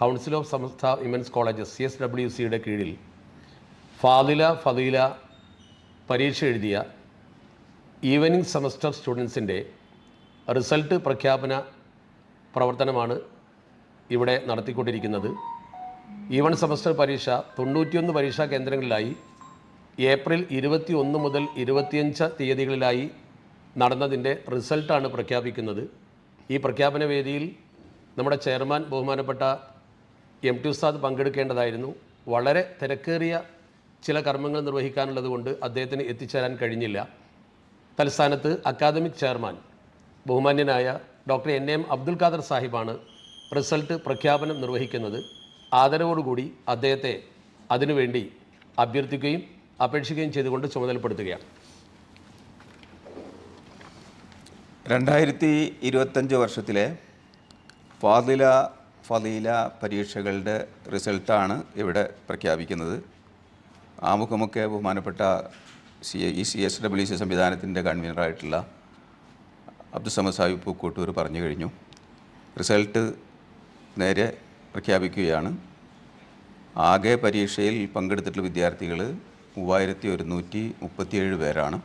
Council of Samastha women's college C S W സിയുടെ കീഴിൽ ഫാദില ഫദീല പരീക്ഷ എഴുതിയ ഈവനിങ് സെമസ്റ്റർ സ്റ്റുഡൻസിന്റെ റിസൾട്ട് പ്രഖ്യാപന പ്രവർത്തനമാണ് ഇവിടെ നടത്തിക്കൊണ്ടിരിക്കുന്നത്. ഈവൺ സെമസ്റ്റർ പരീക്ഷ തൊണ്ണൂറ്റിയൊന്ന് പരീക്ഷാ കേന്ദ്രങ്ങളിലായി ഏപ്രിൽ ഇരുപത്തി ഒന്ന് മുതൽ ഇരുപത്തിയഞ്ച് തീയതികളിലായി നടന്നതിന്റെ റിസൾട്ടാണ് പ്രഖ്യാപിക്കുന്നത്. ഈ പ്രഖ്യാപന വേദിയിൽ നമ്മുടെ ചെയർമാൻ ബഹുമാനപ്പെട്ട എം ടി ഉസ്താദ് പങ്കെടുക്കേണ്ടതായിരുന്നു. വളരെ തിരക്കേറിയ ചില കർമ്മങ്ങൾ നിർവഹിക്കാനുള്ളത് കൊണ്ട് അദ്ദേഹത്തിന് എത്തിച്ചേരാൻ കഴിഞ്ഞില്ല. തലസ്ഥാനത്ത് അക്കാദമിക് ചെയർമാൻ ബഹുമാന്യനായ doctor N M Abdul Khader സാഹിബാണ് result പ്രഖ്യാപനം നിർവഹിക്കുന്നത്. ആദരവോടുകൂടി അദ്ദേഹത്തെ അതിനുവേണ്ടി അഭ്യർത്ഥിക്കുകയും അപേക്ഷിക്കുകയും ചെയ്തുകൊണ്ട് ചുമതലപ്പെടുത്തുകയാണ്. രണ്ടായിരത്തി ഇരുപത്തഞ്ച് വർഷത്തിലെ ഫാദില ഫലീല പരീക്ഷകളുടെ റിസൾട്ടാണ് ഇവിടെ പ്രഖ്യാപിക്കുന്നത്. ആമുഖമൊക്കെ ബഹുമാനപ്പെട്ട സി ഈ സി എസ് ഡബ്ല്യു സി സംവിധാനത്തിന്റെ കൺവീനറായിട്ടുള്ള അബ്ദുസമദ് സാഹിബ് പൂക്കോട്ടൂർ പറഞ്ഞു കഴിഞ്ഞു. റിസൾട്ട് നേരെ പ്രഖ്യാപിക്കുകയാണ്. ആകെ പരീക്ഷയിൽ പങ്കെടുത്തിട്ടുള്ള വിദ്യാർത്ഥികൾ മൂവായിരത്തി ഒരുന്നൂറ്റി മുപ്പത്തിയേഴ് പേരാണ്.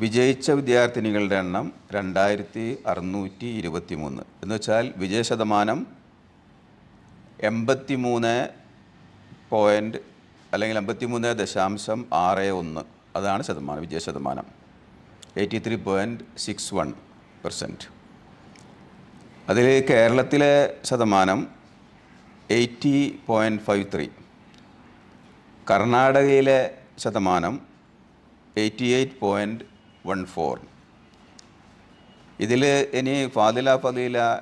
വിജയിച്ച വിദ്യാർത്ഥിനികളുടെ എണ്ണം രണ്ടായിരത്തി അറുന്നൂറ്റി ഇരുപത്തി മൂന്ന് എന്ന് വെച്ചാൽ വിജയ ശതമാനം എൺപത്തി മൂന്ന് പോയിന്റ് അല്ലെങ്കിൽ എൺപത്തി മൂന്ന് ദശാംശം ആറ് ഒന്ന് അതാണ് ശതമാനം വിജയ ശതമാനം. Eighty three point six one percent അതിൽ കേരളത്തിലെ ശതമാനം എയ്റ്റി പോയിന്റ് ഫൈവ് ത്രീ കർണാടകയിലെ ശതമാനം eighty eight point one four. ഇതിൽ ഇനി ഫാദില ഫദീല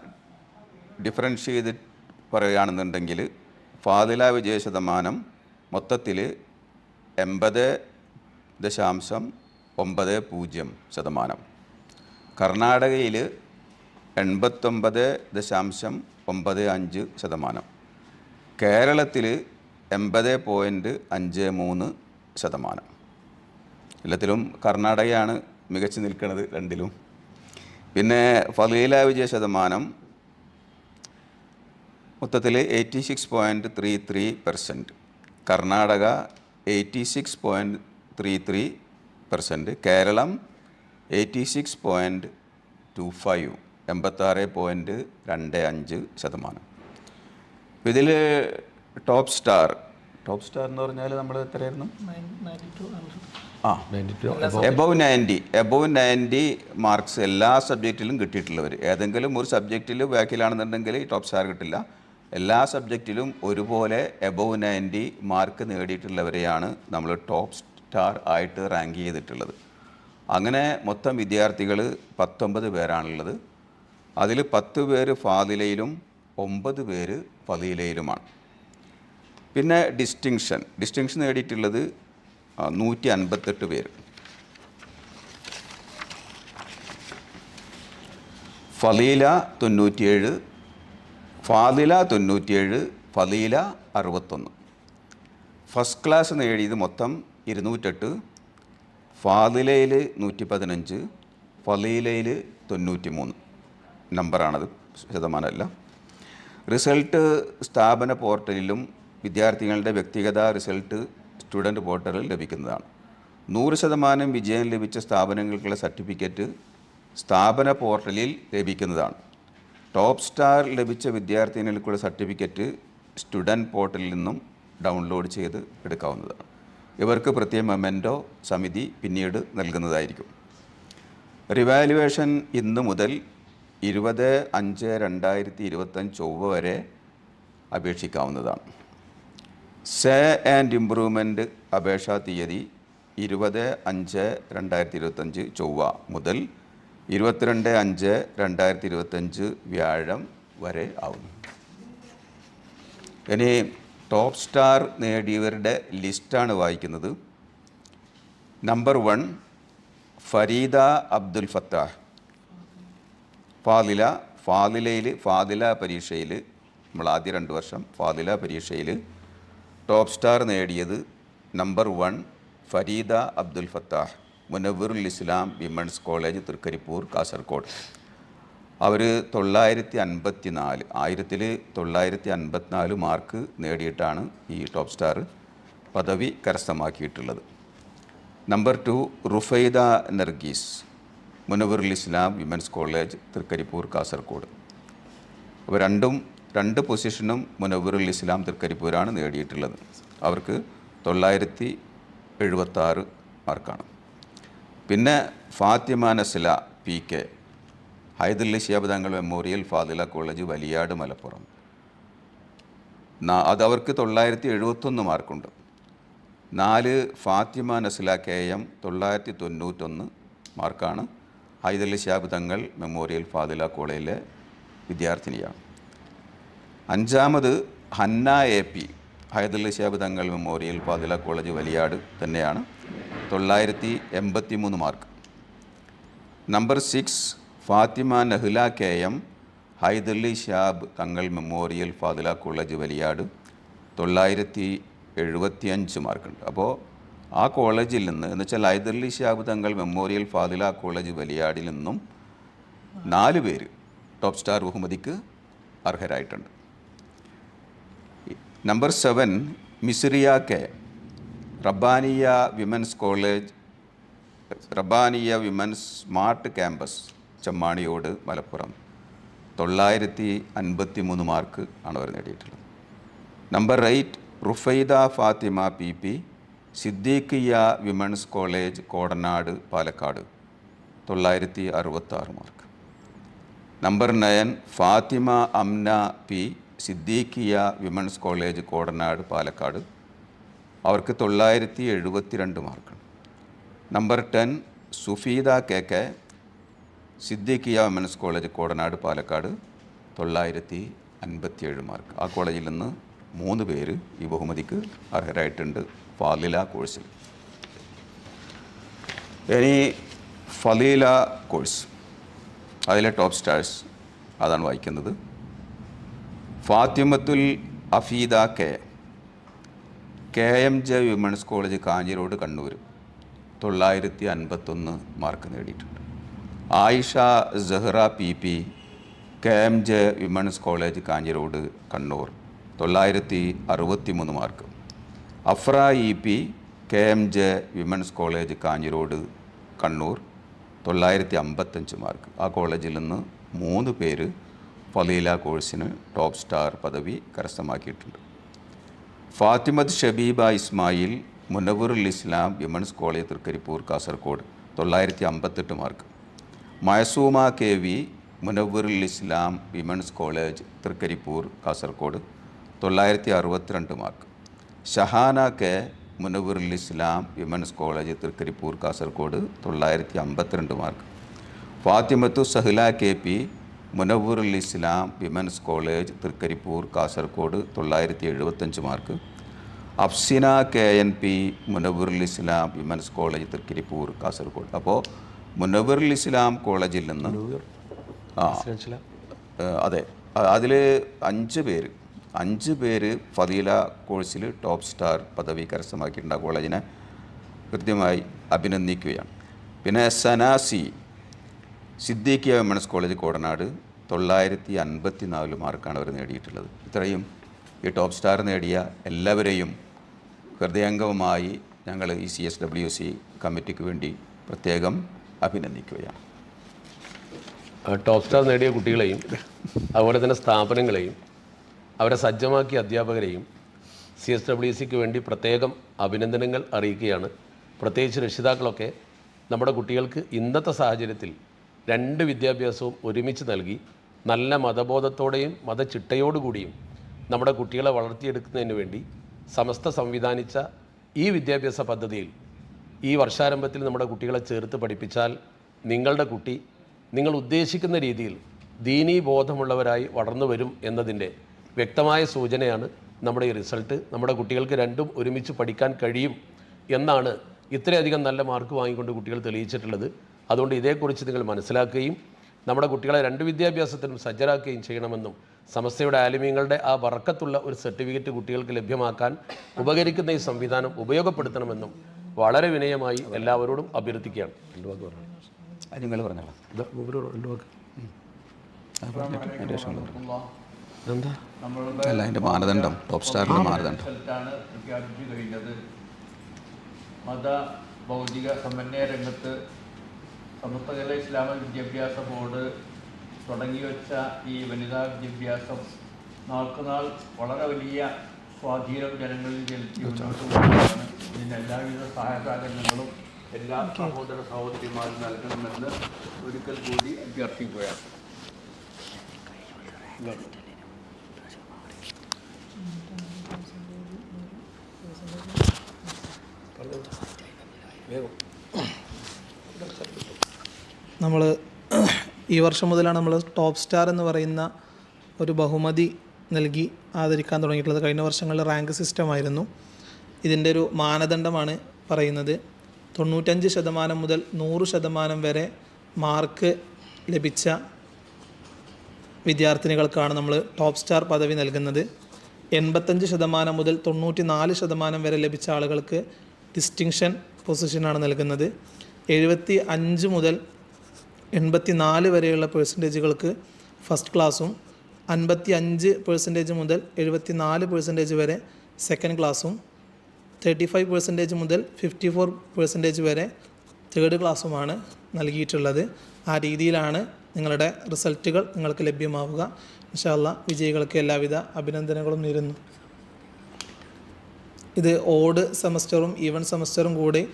ഡിഫറൻഷ് ചെയ്ത് പറയുകയാണെന്നുണ്ടെങ്കിൽ ഫാദില വിജയ ശതമാനം മൊത്തത്തിൽ എൺപത് ദശാംശം ഒമ്പത് പൂജ്യം ശതമാനം. കർണാടകയിൽ എൺപത്തൊമ്പത് ദശാംശം ഒമ്പത് അഞ്ച് ശതമാനം. കേരളത്തിൽ എൺപത് പോയിന്റ് അഞ്ച് മൂന്ന് ശതമാനം. എല്ലാത്തിലും കർണാടകയാണ് മികച്ചു നിൽക്കുന്നത് രണ്ടിലും. പിന്നെ ഫലീല വിജയ ശതമാനം മൊത്തത്തിൽ eighty six point three three percent Karnataka eighty six point three three percent Keralam eighty six point two five എൺപത്താറ് പോയിന്റ് രണ്ട് അഞ്ച് ശതമാനം. ഇതിൽ ടോപ്പ് സ്റ്റാർ ടോപ്പ് സ്റ്റാർ എന്ന് പറഞ്ഞാൽ നമ്മൾ എത്രയായിരുന്നു? Above ninety above ninety marks എല്ലാ സബ്ജക്റ്റിലും കിട്ടിയിട്ടുള്ളവർ ഏതെങ്കിലും ഒരു സബ്ജക്റ്റിൽ ബാക്കിലാണെന്നുണ്ടെങ്കിൽ ടോപ്പ് സ്റ്റാർ കിട്ടില്ല. എല്ലാ സബ്ജക്റ്റിലും ഒരുപോലെ എബവ് നയന്റി മാർക്ക് നേടിയിട്ടുള്ളവരെയാണ് നമ്മൾ ടോപ്പ് സ്റ്റാർ ആയിട്ട് റാങ്ക് ചെയ്തിട്ടുള്ളത്. അങ്ങനെ മൊത്തം വിദ്യാർത്ഥികൾ പത്തൊമ്പത് പേരാണുള്ളത്. അതിൽ പത്ത് പേര് ഫാദിലയിലും ഒമ്പത് പേര് ഫതിയിലയിലുമാണ് പിന്നെ ഡിസ്റ്റിങ്ഷൻ ഡിസ്റ്റിങ്ഷൻ നേടിയിട്ടുള്ളത് നൂറ്റി അൻപത്തെട്ട് പേര്. ഫലീല തൊണ്ണൂറ്റിയേഴ് ഫാദില തൊണ്ണൂറ്റിയേഴ് ഫലീല അറുപത്തൊന്ന്. ഫസ്റ്റ് ക്ലാസ് നേടിയത് മൊത്തം ഇരുന്നൂറ്റെട്ട് ഫാദിലയിൽ നൂറ്റി പതിനഞ്ച് ഫലീലയിൽ തൊണ്ണൂറ്റി മൂന്ന് നമ്പറാണത് ശതമാനമല്ല. റിസൾട്ട് സ്ഥാപന പോർട്ടലിലും വിദ്യാർത്ഥികളുടെ വ്യക്തിഗത റിസൾട്ട് സ്റ്റുഡന്റ് പോർട്ടലിൽ ലഭിക്കുന്നതാണ്. നൂറ് ശതമാനം വിജയം ലഭിച്ച സ്ഥാപനങ്ങൾക്കുള്ള സർട്ടിഫിക്കറ്റ് സ്ഥാപന പോർട്ടലിൽ ലഭിക്കുന്നതാണ്. ടോപ്പ് സ്റ്റാർ ലഭിച്ച വിദ്യാർത്ഥിനികൾക്കുള്ള സർട്ടിഫിക്കറ്റ് സ്റ്റുഡന്റ് പോർട്ടലിൽ നിന്നും ഡൗൺലോഡ് ചെയ്ത് എടുക്കാവുന്നതാണ്. ഇവർക്ക് പ്രത്യേക മെമെന്റോ സമിതി പിന്നീട് നൽകുന്നതായിരിക്കും. റിവാലുവേഷൻ ഇന്ന് മുതൽ ഇരുപത് അഞ്ച് രണ്ടായിരത്തി ഇരുപത്തഞ്ച് ചൊവ്വ വരെ അപേക്ഷിക്കാവുന്നതാണ്. സേ ആൻഡ് ഇംപ്രൂവ്മെന്റ് അപേക്ഷാ തീയതി ഇരുപത് അഞ്ച് രണ്ടായിരത്തി ഇരുപത്തഞ്ച് ചൊവ്വ മുതൽ ഇരുപത്തിരണ്ട് അഞ്ച് രണ്ടായിരത്തി ഇരുപത്തഞ്ച് വ്യാഴം വരെ ആവുന്നു. ഇനി ടോപ്പ് സ്റ്റാർ നേടിയവരുടെ ലിസ്റ്റാണ് വായിക്കുന്നത്. Number one Fareeda Abdul Fattah. Fadila ഫാദിലയിൽ ഫാദില പരീക്ഷയിൽ നമ്മൾ ആദ്യ രണ്ട് വർഷം ഫാദില പരീക്ഷയിൽ ടോപ്പ് സ്റ്റാർ നേടിയത് number one Fareeda Abdul Fattah Munawarul Islam women's college Thrikaripur Kasaragod. അവർ തൊള്ളായിരത്തി അൻപത്തി നാല് ആയിരത്തിൽ തൊള്ളായിരത്തി അൻപത്തിനാല് മാർക്ക് നേടിയിട്ടാണ് ഈ ടോപ്പ് സ്റ്റാർ പദവി കരസ്ഥമാക്കിയിട്ടുള്ളത്. Number two Rufaida Nargees Munawarul Islam women's college Thrikaripur Kasaragod. അപ്പോൾ രണ്ടും രണ്ട് പൊസിഷനും മുനവറുൽ ഇസ്ലാം തൃക്കരിപ്പൂരാണ് നേടിയിട്ടുള്ളത്. അവർക്ക് തൊള്ളായിരത്തി എഴുപത്താറ് മാർക്കാണ്. പിന്നെ Fathima Nasila P K. Hyderali Thangal memorial Fadila college Valiyad Malappuram. അത് അവർക്ക് തൊള്ളായിരത്തി എഴുപത്തൊന്ന് മാർക്കുണ്ട്. നാല് ഫാത്തിമ നസില കെ എം തൊള്ളായിരത്തി തൊണ്ണൂറ്റൊന്ന് മാർക്കാണ് ഹൈദുല്ലി ഷിയാബ് തങ്ങൾ മെമ്മോറിയൽ ഫാദില കോളേജിലെ വിദ്യാർത്ഥിനിയാണ്. അഞ്ചാമത് Hanna A P Hyderali Shihab Thangal memorial Fadila college Valiyad തന്നെയാണ്. തൊള്ളായിരത്തി എൺപത്തി മൂന്ന് mark. Number six Fathima Nahla K M Hyderali Shihab Thangal memorial Fadila college Valiyad തൊള്ളായിരത്തി എഴുപത്തിയഞ്ച് മാർക്കുണ്ട്. അപ്പോൾ ആ കോളേജിൽ നിന്ന് എന്ന് വെച്ചാൽ ഹൈദർലി ഷാബ് തങ്ങൾ മെമ്മോറിയൽ ഫാദില കോളേജ് വലിയാടിൽ നിന്നും നാല് പേര് ടോപ്പ് സ്റ്റാർ ബഹുമതിക്ക് അർഹരായിട്ടുണ്ട്. Number seven Misriya K Rabbaniya women's college Rabbaniya women's smart campus Chemmaniyode Malappuram തൊള്ളായിരത്തി അൻപത്തി മൂന്ന് മാർക്ക് ആണ് അവർ നേടിയിട്ടുള്ളത്. Number eight Rufaida Fathima P P Siddeeqiya women's college Kodanad Palakkad തൊള്ളായിരത്തി അറുപത്താറ് mark number nine Fathima Amna P Siddeeqiya women's college Kodanad Palakkad അവർക്ക് തൊള്ളായിരത്തി എഴുപത്തി രണ്ട് number ten Sufeeda K K Siddeeqiya women's college Kodanad Palakkad തൊള്ളായിരത്തി അൻപത്തിയേഴ് mark. ആ കോളേജിൽ നിന്ന് മൂന്ന് പേര് ഈ ബഹുമതിക്ക് അർഹരായിട്ടുണ്ട് ഫാലില കോഴ്സിൽ. ഇനി ഫലീല കോഴ്സ്. അതിലെ ടോപ്പ് സ്റ്റാർസ് അതാണ് വായിക്കുന്നത്. Fathimathul Afeeda K. K M J. Women's college Kanhirode Kannur. തൊള്ളായിരത്തി അൻപത്തൊന്ന് മാർക്ക് നേടിയിട്ടുണ്ട്. Ayisha Sehra P P K M J. Women's college Kanhirode Kannur. തൊള്ളായിരത്തി അറുപത്തി മൂന്ന് mark Afra E P K M J. Women's college Kanhirode Kannur. തൊള്ളായിരത്തി അമ്പത്തഞ്ച് mark ആ കോളേജിൽ നിന്ന് മൂന്ന് പേര് ഫലീല കോഴ്സിന് ടോപ്പ് സ്റ്റാർ പദവി കരസ്ഥമാക്കിയിട്ടുണ്ട്. ഫാത്തിമത് ഷബീബ ഇസ്മായിൽ മുനവറുൽ ഇസ്ലാം വിമൻസ് കോളേജ് തൃക്കരിപ്പൂർ കാസർഗോഡ് തൊള്ളായിരത്തി അമ്പത്തെട്ട് mark. Maysooma K V Munawarul Islam women's college Thrikaripur Kasaragod തൊള്ളായിരത്തി അറുപത്തിരണ്ട് mark. Shahana K Munawarul Islam women's college Thrikaripur Kasaragod തൊള്ളായിരത്തി അമ്പത്തിരണ്ട് mark. Fathimathu Sahla K P Munawarul Islam women's college Thrikaripur Kasaragod തൊള്ളായിരത്തി എഴുപത്തഞ്ച് mark. Afsina K N P Munawarul Islam women's college Thrikaripur Kasaragod. അപ്പോൾ മുനവറുൽ ഇസ്ലാം കോളേജിൽ നിന്ന് ആ അതെ. അതിൽ അഞ്ച് പേര് അഞ്ച് പേര് ഫതീല കോഴ്സിൽ ടോപ്പ് സ്റ്റാർ പദവി കരസ്ഥമാക്കിയിട്ടുണ്ട് ആ കോളേജിനെ. കൃത്യമായി അഭിനന്ദിക്കുകയാണ്. പിന്നെ സനാസി സിദ്ദീഖിയ വിമൻസ് കോളേജ് കോടനാട് തൊള്ളായിരത്തി അൻപത്തി നാല് മാർക്കാണ് അവർ നേടിയിട്ടുള്ളത്. ഇത്രയും ഈ ടോപ്പ് സ്റ്റാർ നേടിയ എല്ലാവരെയും ഹൃദയംഗമമായി ഞങ്ങൾ ഈ സി എസ് ഡബ്ല്യു സി കമ്മിറ്റിക്ക് വേണ്ടി പ്രത്യേകം അഭിനന്ദിക്കുകയാണ്. ടോപ്പ് സ്റ്റാർ നേടിയ കുട്ടികളെയും അതുപോലെ തന്നെ സ്ഥാപനങ്ങളെയും അവരെ സജ്ജമാക്കിയ അധ്യാപകരെയും സി എസ് ഡബ്ല്യു സിക്ക് വേണ്ടി പ്രത്യേകം അഭിനന്ദനങ്ങൾ അറിയിക്കുകയാണ്. പ്രത്യേകിച്ച് രക്ഷിതാക്കളൊക്കെ നമ്മുടെ കുട്ടികൾക്ക് ഇന്നത്തെ സാഹചര്യത്തിൽ രണ്ട് വിദ്യാഭ്യാസവും ഒരുമിച്ച് നൽകി നല്ല മതബോധത്തോടെയും മതചിട്ടയോടുകൂടിയും നമ്മുടെ കുട്ടികളെ വളർത്തിയെടുക്കുന്നതിന് വേണ്ടി സമസ്ത സംവിധാനിച്ച ഈ വിദ്യാഭ്യാസ പദ്ധതിയിൽ ഈ വർഷാരംഭത്തിൽ നമ്മുടെ കുട്ടികളെ ചേർത്ത് പഠിപ്പിച്ചാൽ നിങ്ങളുടെ കുട്ടി നിങ്ങൾ ഉദ്ദേശിക്കുന്ന രീതിയിൽ ദീനീ ബോധമുള്ളവരായി വളർന്നു വരും എന്നതിന്റെ വ്യക്തമായ സൂചനയാണ് നമ്മുടെ ഈ റിസൾട്ട്. നമ്മുടെ കുട്ടികൾക്ക് രണ്ടും ഒരുമിച്ച് പഠിക്കാൻ കഴിയും എന്നാണ് ഇത്രയധികം നല്ല മാർക്ക് വാങ്ങിക്കൊണ്ട് കുട്ടികൾ തെളിയിച്ചിട്ടുള്ളത്. അതുകൊണ്ട് ഇതേക്കുറിച്ച് നിങ്ങൾ മനസ്സിലാക്കുകയും നമ്മുടെ കുട്ടികളെ രണ്ട് വിദ്യാഭ്യാസത്തിനും സജ്ജരാക്കുകയും ചെയ്യണമെന്നും സമസ്തയുടെ ആലിമ്യങ്ങളുടെ ആ വറക്കത്തുള്ള ഒരു സർട്ടിഫിക്കറ്റ് കുട്ടികൾക്ക് ലഭ്യമാക്കാൻ ഉപകരിക്കുന്ന ഈ സംവിധാനം ഉപയോഗപ്പെടുത്തണമെന്നും വളരെ വിനയമായി എല്ലാവരോടും അഭ്യർത്ഥിക്കുകയാണ്. നിങ്ങൾ അല്ല അതിന്റെ മാനദണ്ഡം ടോപ്പ് സ്റ്റാറിന്റെ മാനദണ്ഡം റിസൾട്ടാണ് പ്രഖ്യാപിച്ചു കഴിഞ്ഞത്. മത ഭൗതിക സമന്വയ രംഗത്ത് സമസ്തകല ഇസ്ലാമിക വിദ്യാഭ്യാസ ബോർഡ് തുടങ്ങി വെച്ച ഈ വനിതാ വിദ്യാഭ്യാസം നാൾക്കുനാൾ വളരെ വലിയ സ്വാധീനം ജനങ്ങളിൽ ചെലുത്തി മുന്നോട്ട് പോകുകയാണ് ഇതിന് എല്ലാവിധ സഹായസഹകരണങ്ങളും എല്ലാ സഹോദര സഹോദരിമാരും നൽകണമെന്ന് ഒരിക്കൽ കൂടി അഭ്യർത്ഥിക്കുകയാണ്. നമ്മൾ ഈ വർഷം മുതലാണ് നമ്മൾ ടോപ്പ് സ്റ്റാർ എന്ന് പറയുന്ന ഒരു ബഹുമതി നൽകി ആദരിക്കാൻ തുടങ്ങിയിട്ടുള്ളത്. കഴിഞ്ഞ വർഷങ്ങളിൽ റാങ്ക് സിസ്റ്റമായിരുന്നു ഇതിന്റെ ഒരു മാനദണ്ഡമാണ് പറയുന്നത്. തൊണ്ണൂറ്റഞ്ച് ശതമാനം മുതൽ നൂറ് ശതമാനം വരെ മാർക്ക് ലഭിച്ച വിദ്യാർത്ഥിനികൾക്കാണ് നമ്മൾ ടോപ്പ് സ്റ്റാർ പദവി നൽകുന്നത്. എൺപത്തഞ്ച് ശതമാനം മുതൽ തൊണ്ണൂറ്റി നാല് ശതമാനം വരെ ലഭിച്ച ആളുകൾക്ക് ഡിസ്റ്റിങ്ഷൻ പൊസിഷനാണ് നൽകുന്നത്. എഴുപത്തി അഞ്ച് മുതൽ എൺപത്തി നാല് വരെയുള്ള പേഴ്സന്റേജുകൾക്ക് ഫസ്റ്റ് ക്ലാസ്സും അൻപത്തി അഞ്ച് പേഴ്സന്റേജ് മുതൽ എഴുപത്തി നാല് പേഴ്സന്റേജ് വരെ സെക്കൻഡ് ക്ലാസ്സും തേർട്ടി ഫൈവ് പേഴ്സന്റേജ് മുതൽ ഫിഫ്റ്റി ഫോർ പേഴ്സന്റേജ് വരെ തേർഡ് ക്ലാസ്സുമാണ് നൽകിയിട്ടുള്ളത്. ആ രീതിയിലാണ് നിങ്ങളുടെ റിസൾട്ടുകൾ നിങ്ങൾക്ക് ലഭ്യമാവുക. ഇൻഷാല്ല വിജയികൾക്ക് എല്ലാവിധ അഭിനന്ദനങ്ങളും നേരുന്നു. ഇത് ഓഡ് സെമസ്റ്ററും ഈവൻ സെമസ്റ്ററും കൂടി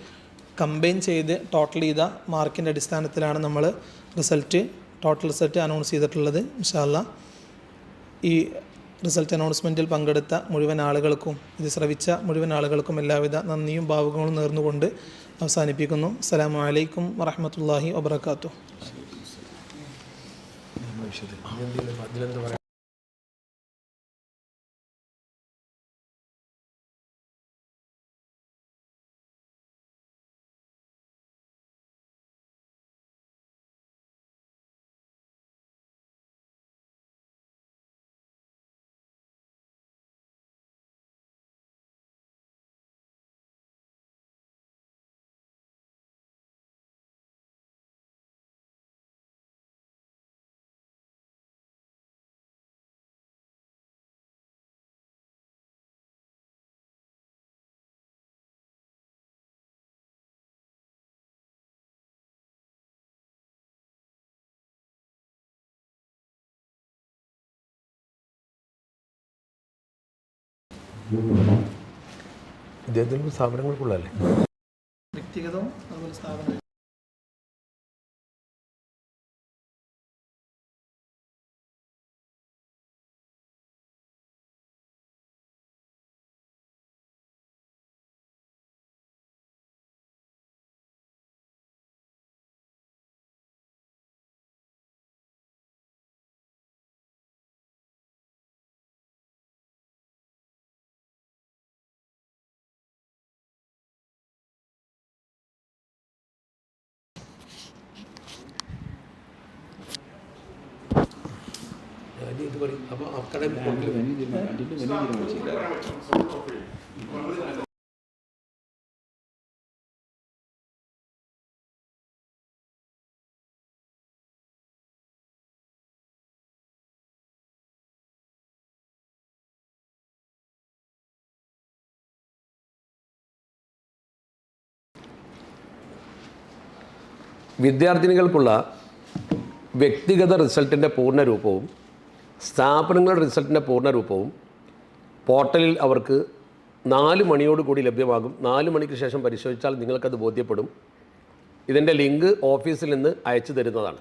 കമ്പൈൻ ചെയ്ത് ടോട്ടൽ ചെയ്ത മാർക്കിന്റെ അടിസ്ഥാനത്തിലാണ് നമ്മൾ റിസൾട്ട് ടോട്ടൽ റിസൾട്ട് അനൗൺസ് ചെയ്തിട്ടുള്ളത് ഇൻഷാല്ല ഈ റിസൾട്ട് അനൗൺസ്മെന്റിൽ പങ്കെടുത്ത മുഴുവൻ ആളുകൾക്കും ഇത് ശ്രവിച്ച മുഴുവൻ ആളുകൾക്കും എല്ലാവിധ നന്ദിയും ഭാവുകങ്ങളും നേർന്നുകൊണ്ട് അവസാനിപ്പിക്കുന്നു. അസ്സലാമു അലൈക്കും വറഹമത്തല്ലാഹി വബർക്കാത്തു ഇദ്ദേഹത്തിന് സ്ഥാപനങ്ങൾക്കുള്ളതല്ലേ? വ്യക്തിഗതവും അതുപോലെ സ്ഥാപനം ഇത് പറയും. അപ്പോൾ അക്കാഡമിക് വിദ്യാർത്ഥിനികൾക്കുള്ള വ്യക്തിഗത റിസൾട്ടിന്റെ പൂർണരൂപവും സ്ഥാപനങ്ങളുടെ റിസൾട്ടിന്റെ പൂർണരൂപവും പോർട്ടലിൽ അവർക്ക് നാല് മണിയോട് കൂടി ലഭ്യമാകും. നാല് മണിക്ക് ശേഷം പരിശോധിച്ചാൽ നിങ്ങൾക്കത് ബോധ്യപ്പെടും. ഇതിന്റെ ലിങ്ക് ഓഫീസിൽ നിന്ന് അയച്ചു തരുന്നതാണ്.